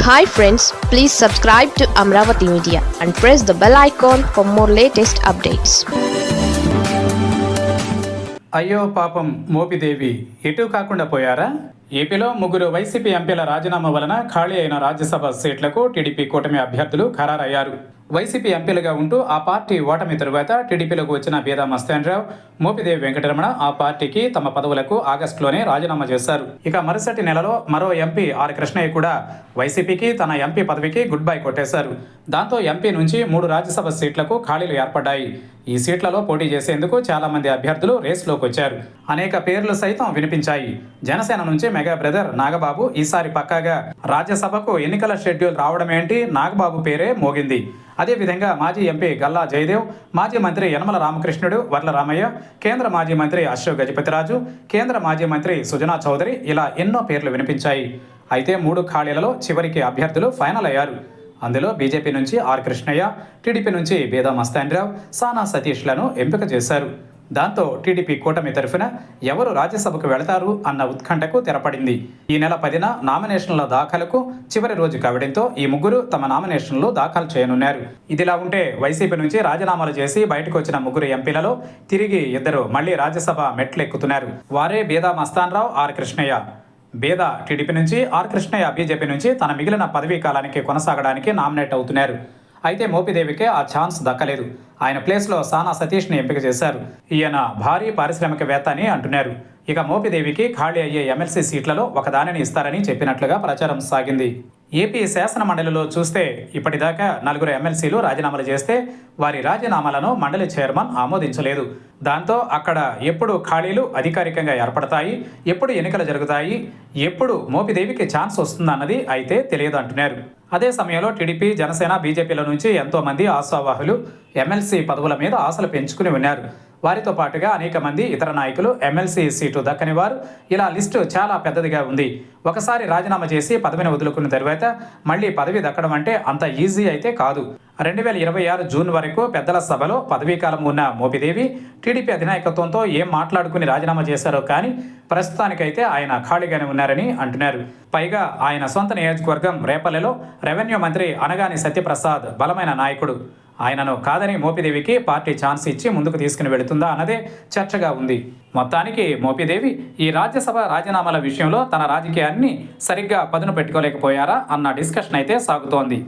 Hi friends please subscribe to Amaravati media and press the bell icon for more latest updates అయ్యో పాపం మోపిదేవి ఎటు కాకుండా పోయారా? ఏపీలో ముగ్గురు వైసీపీ ఎంపీల రాజీనామా వలన ఖాళీ అయిన రాజ్యసభ సీట్లకు టీడీపీ కూటమి అభ్యర్థులు ఖరారయ్యారు. వైసీపీ ఎంపీలుగా ఉంటూ ఆ పార్టీ ఓటమి తరువాత టీడీపీలోకి వచ్చిన బీదా మస్తాన్రావు మోపిదేవి వెంకటరమణ ఆ పార్టీకి తమ పదవులకు ఆగస్టులోనే రాజీనామా చేశారు. ఇక మరుసటి నెలలో మరో ఎంపీ ఆర్ కృష్ణయ్య కూడా వైసీపీకి తన ఎంపీ పదవికి గుడ్ బై కొట్టేశారు. దాంతో ఎంపీ నుంచి మూడు రాజ్యసభ సీట్లకు ఖాళీలు ఏర్పడ్డాయి. ఈ సీట్లలో పోటీ చేసేందుకు చాలా మంది అభ్యర్థులు రేసులోకి వచ్చారు. అనేక పేర్లు సైతం వినిపించాయి. జనసేన నుంచి మెగా బ్రదర్ నాగబాబు ఈసారి పక్కాగా రాజ్యసభకు ఎన్నికల షెడ్యూల్ రావడమేంటి? నాగబాబు పేరే మోగింది. అదేవిధంగా మాజీ ఎంపీ గల్లా జయదేవ్ మాజీ మంత్రి యనమల రామకృష్ణుడు వర్ల రామయ్య కేంద్ర మాజీ మంత్రి అశోక్ గజపతిరాజు కేంద్ర మాజీ మంత్రి సుజనా చౌదరి ఇలా ఎన్నో పేర్లు వినిపించాయి. అయితే మూడు ఖాళీలలో చివరికి అభ్యర్థులు ఫైనల్ అయ్యారు. అందులో బీజేపీ నుంచి ఆర్ కృష్ణయ్య టీడీపీ నుంచి బేదా మస్తాన్రావు సానా సతీష్లను ఎంపిక చేశారు. దాంతో టీడీపీ కూటమి తరఫున ఎవరు రాజ్యసభకు వెళతారు అన్న ఉత్కంఠకు తెరపడింది. ఈ నెల పదిన నామినేషన్ల దాఖలకు చివరి రోజు కావడంతో ఈ ముగ్గురు తమ నామినేషన్లు దాఖలు చేయనున్నారు. ఇదిలా ఉంటే వైసీపీ నుంచి రాజీనామాలు చేసి బయటకు వచ్చిన ముగ్గురు ఎంపీలలో తిరిగి ఇద్దరు మళ్ళీ రాజ్యసభ మెట్లెక్కుతున్నారు. వారే బేదా మస్తాన్రావు ఆర్ కృష్ణయ్య. బేద టీడీపీ నుంచి ఆర్ కృష్ణయ్య బీజేపీ నుంచి తన మిగిలిన పదవీ కాలానికి కొనసాగడానికి నామినేట్ అవుతున్నారు. అయితే మోపిదేవికి ఆ ఛాన్స్ దక్కలేదు. ఆయన ప్లేస్లో సానా సతీష్ని ఎంపిక చేశారు. ఈయన భారీ పారిశ్రామికవేత్త అని అంటున్నారు. ఇక మోపిదేవికి ఖాళీ అయ్యే ఎమ్మెల్సీ సీట్లలో ఒకదానిని ఇస్తారని చెప్పినట్లుగా ప్రచారం సాగింది. ఏపీ శాసన మండలిలో చూస్తే ఇప్పటిదాకా నలుగురు ఎమ్మెల్సీలు రాజీనామాలు చేస్తే వారి రాజీనామాలను మండలి చైర్మన్ ఆమోదించలేదు. దాంతో అక్కడ ఎప్పుడు ఖాళీలు అధికారికంగా ఏర్పడతాయి ఎప్పుడు ఎన్నికలు జరుగుతాయి ఎప్పుడు మోపిదేవికి ఛాన్స్ వస్తుందన్నది అయితే తెలియదు అంటున్నారు అదే సమయంలో టీడీపీ జనసేన బీజేపీల నుంచి ఎంతోమంది ఆశావాహులు ఎమ్మెల్సీ పదవుల మీద ఆశలు పెంచుకుని ఉన్నారు. వారితో పాటుగా అనేక మంది ఇతర నాయకులు ఎమ్మెల్సీ సీటు దక్కని వారు. ఇలా లిస్టు చాలా పెద్దదిగా ఉంది. ఒకసారి రాజీనామా చేసి పదవిని వదులుకున్న తర్వాత మళ్ళీ పదవి దక్కడం అంటే అంత ఈజీ అయితే కాదు. రెండు వేల ఇరవై ఆరు జూన్ వరకు పెద్దల సభలో పదవీకాలం ఉన్న మోపిదేవి టీడీపీ అధినాయకత్వంతో ఏం మాట్లాడుకుని రాజీనామా చేశారో కానీ ప్రస్తుతానికైతే ఆయన ఖాళీగానే ఉన్నారని అంటున్నారు. పైగా ఆయన సొంత నియోజకవర్గం రేపల్లెలో రెవెన్యూ మంత్రి అనగాని సత్యప్రసాద్ బలమైన నాయకుడు. ఆయనను కాదని మోపిదేవికి పార్టీ ఛాన్స్ ఇచ్చి ముందుకు తీసుకుని వెళుతుందా అన్నదే చర్చగా ఉంది. మొత్తానికి మోపిదేవి ఈ రాజ్యసభ రాజీనామాల విషయంలో తన రాజకీయాన్ని సరిగ్గా పదును పెట్టుకోలేకపోయారా అన్న డిస్కషన్ అయితే సాగుతోంది.